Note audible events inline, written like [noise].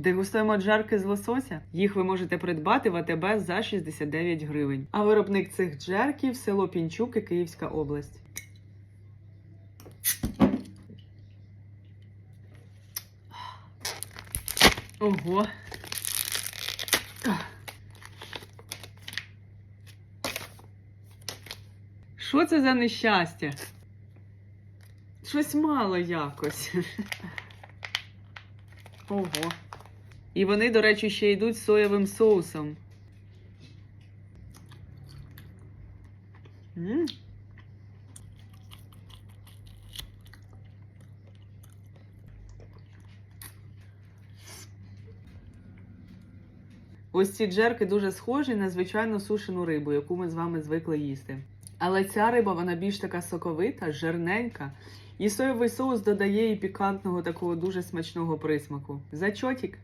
Дегустуємо джерки з лосося. Їх ви можете придбати в АТБ за 69 гривень. А виробник цих джерків село Пінчуки, Київська область. Ого. Що це за нещастя? Щось мало якось. [laughs] Ого. І вони, до речі, ще йдуть з соєвим соусом. Ось ці джерки дуже схожі на звичайну сушену рибу, яку ми з вами звикли їсти. Але ця риба вона більш така соковита, жирненька, і соєвий соус додає їй пікантного такого дуже смачного присмаку. Зачотік.